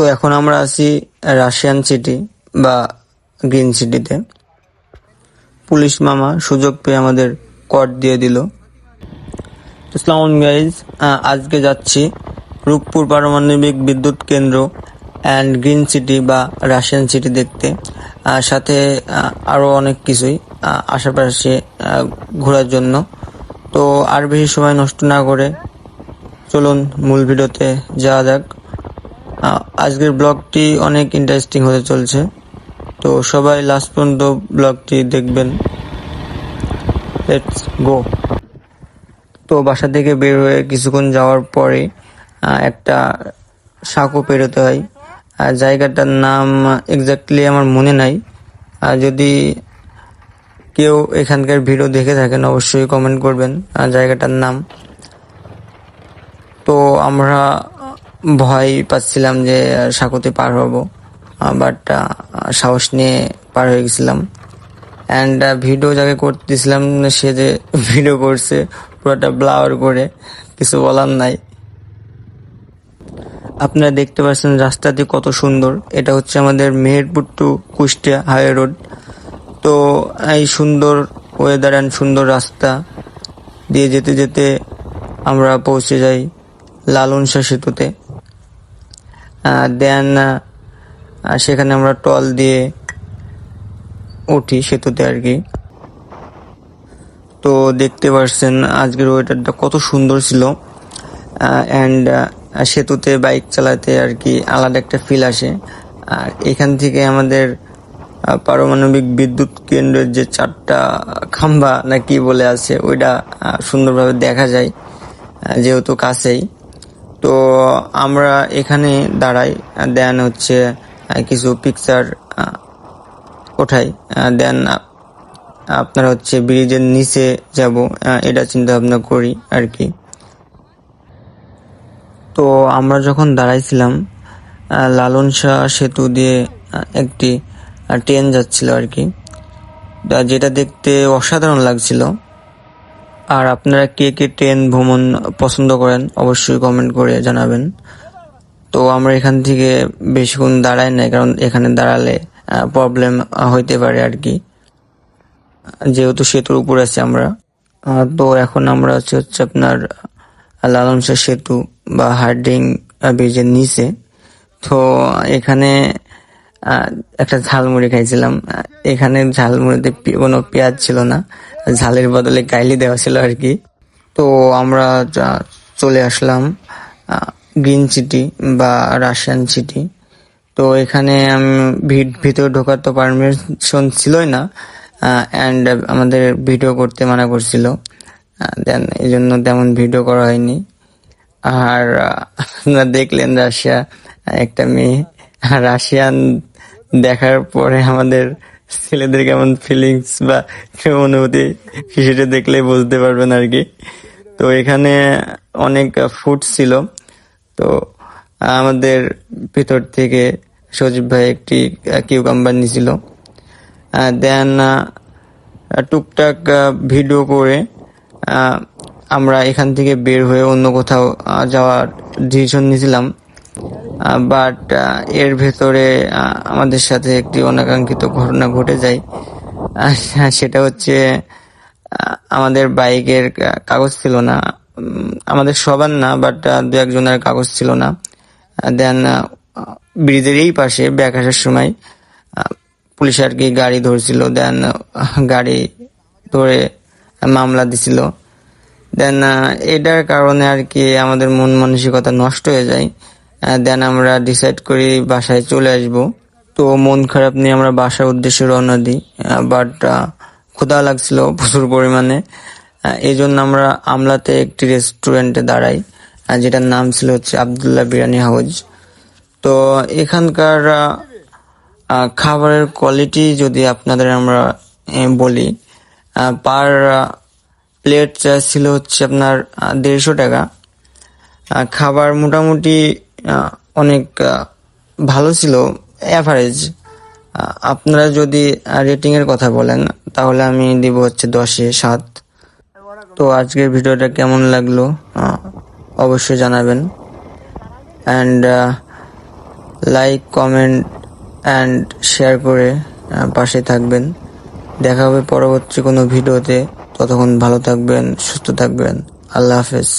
তো এখন আমরা আছি রাশিয়ান সিটি বা গ্রিন সিটিতে। পুলিশ মামা সুযোগ পেয়ে আমাদের কর দিয়ে দিল। গাইজ আজকে যাচ্ছি রূপপুর পারমাণবিক বিদ্যুৎ কেন্দ্র অ্যান্ড গ্রিন সিটি বা রাশিয়ান সিটি দেখতে। সাথে আরও অনেক কিছুই আশেপাশে ঘোরার জন্য। তো আর বেশি সময় নষ্ট না করে চলুন মূল ভিডিওতে যাওয়া যাক। আজকের ব্লগটি অনেক ইন্টারেস্টিং হতে চলছে। তো সবাই লাস্ট পর্যন্ত ব্লগটি দেখবেন। লেটস গো তো বাসা থেকে বের হয়ে কিছুক্ষণ যাওয়ার পরে একটা সাঁকো পেরোতে হয়। আর জায়গাটার নাম এক্স্যাক্টলি আমার মনে নাই। আর যদি কেউ এখানকার ভিডিও দেখে থাকেন, অবশ্যই কমেন্ট করবেন জায়গাটার নাম। তো আমরা ভয় পাচ্ছিলাম যে সাঁকোতে পার হব। বাট সাহস নিয়ে পার হয়ে গেছিলাম। অ্যান্ড ভিডিও যাকে করতেছিলাম, সে যে ভিডিও করছে, পুরোটা ব্লাওয়ার করে, কিছু বলার নাই। আপনারা দেখতে পাচ্ছেন রাস্তাটি কত সুন্দর। এটা হচ্ছে আমাদের Meherpur to Kushtia highway road তো, এই সুন্দর ওয়েদার অ্যান্ড সুন্দর রাস্তা দিয়ে যেতে যেতে আমরা পৌঁছে যাই লালনসা সেতুতে। দেন সেখানে আমরা টল দিয়ে উঠি সেতুতে আর কি। তো দেখতে পারছেন আজকের ওয়েদারটা কত সুন্দর ছিল। অ্যান্ড সেতুতে বাইক চালাতে আর কি আলাদা একটা ফিল আসে। আর এখান থেকে আমাদের পারমাণবিক বিদ্যুৎ কেন্দ্রের যে চারটা খাম্বা না কি বলে আছে, ওইটা সুন্দরভাবে দেখা যায়। যেহেতু কাছেই। তো আমরা এখানে দাঁড়াই। দেন হচ্ছে কিছু পিকচার ওঠাই। দেন আপনারা হচ্ছে ব্রিজের নিচে যাব। এটা চিন্তা ভাবনা করি আর কি। তো আমরা যখন দাঁড়াইছিলাম লালন শাহ সেতু দিয়ে একটি ট্রেন যাচ্ছিল আর কি। যেটা দেখতে অসাধারণ লাগছিল। আর আপনারা কে কে ট্রেন ভ্রমণ পছন্দ করেন, অবশ্যই কমেন্ট করে জানাবেন। তো আমরা এখান থেকে বেশিক্ষণ দাঁড়াই নাই, কারণ এখানে দাঁড়ালে প্রবলেম হইতে পারে আর কি। যেহেতু সেতুর উপর আছি আমরা। তো এখন আমরা আছি হচ্ছে আপনার লালন সেতু বা হার্ডিং ব্রিজের নিচে। তো এখানে একটা ঝালমুড়ি খাইছিলাম। এখানে ঝালমুড়িতে কোনো পেঁয়াজ ছিল না। ঝালের বদলে কাইলি দেওয়া ছিল আর কি। তো আমরা চলে আসলাম গ্রিন সিটি বা রাশিয়ান সিটি তো এখানে আমি ভিতরে ঢোকার তো পারমিশন ছিলই না। অ্যান্ড আমাদের ভিডিও করতে মানা করছিল। দেন এই জন্য তেমন ভিডিও করা হয়নি। আর দেখলেন রাশিয়া, একটা মেয়ে, রাশিয়ান দেখার পরে আমাদের ছেলেদের কেমন ফিলিংস বা অনুভূতি সেটা দেখলে বুঝতে পারবেন আর কি। তো এখানে অনেক ফুড ছিল। তো আমাদের ভিতর থেকে সজীব ভাই একটি কিউকাম্বার নিছিল দেন টুকটাক ভিডিও করে আমরা এখান থেকে বের হয়ে অন্য কোথাও যাওয়ার ডিসিশন নিয়েছিলাম। বাট এর ভেতরে আমাদের সাথে একটি অনাকাঙ্ক্ষিত ঘটনা ঘটে যায়। সেটা হচ্ছে আমাদের বাইকের কাগজ ছিল না। আমাদের সবার না বাট দু একজনের কাগজ ছিল না। দেন ব্রিজের এই পাশে ব্যাক আসার সময় পুলিশ আর কি গাড়ি ধরছিল। দেন গাড়ি ধরে মামলা দিছিল। দেন এটার কারণে আর কি আমাদের মন মানসিকতা নষ্ট হয়ে যায়। দেন আমরা ডিসাইড করি বাসায় চলে আসব। তো মন খারাপ নিয়ে আমরা বাসার উদ্দেশ্যে রওনা দিই বাট ক্ষুধা লাগছিল প্রচুর পরিমাণে। এই জন্য আমরা আমলাতে একটি রেস্টুরেন্টে দাঁড়াই যেটার নাম ছিল হচ্ছে আবদুল্লাহ বিরিয়ানি হাউজ। তো এখানকার খাবারের কোয়ালিটি যদি আপনাদের আমরা বলি পার প্লেট ছিল হচ্ছে আপনার দেড়শো টাকা। খাবার মোটামুটি অনেক ভালো ছিল অ্যাভারেজ আপনারা যদি রেটিং এর কথা বলেন, তাহলে আমি দিব হচ্ছে দশে সাত। তো আজকের ভিডিওটা কেমন লাগল? অবশ্যই জানাবেন। And like comment and share করে পাশে থাকবেন। দেখা হবে পরবর্তী কোনো ভিডিওতে। ততক্ষণ ভালো থাকবেন, সুস্থ থাকবেন। আল্লাহ হাফেজ।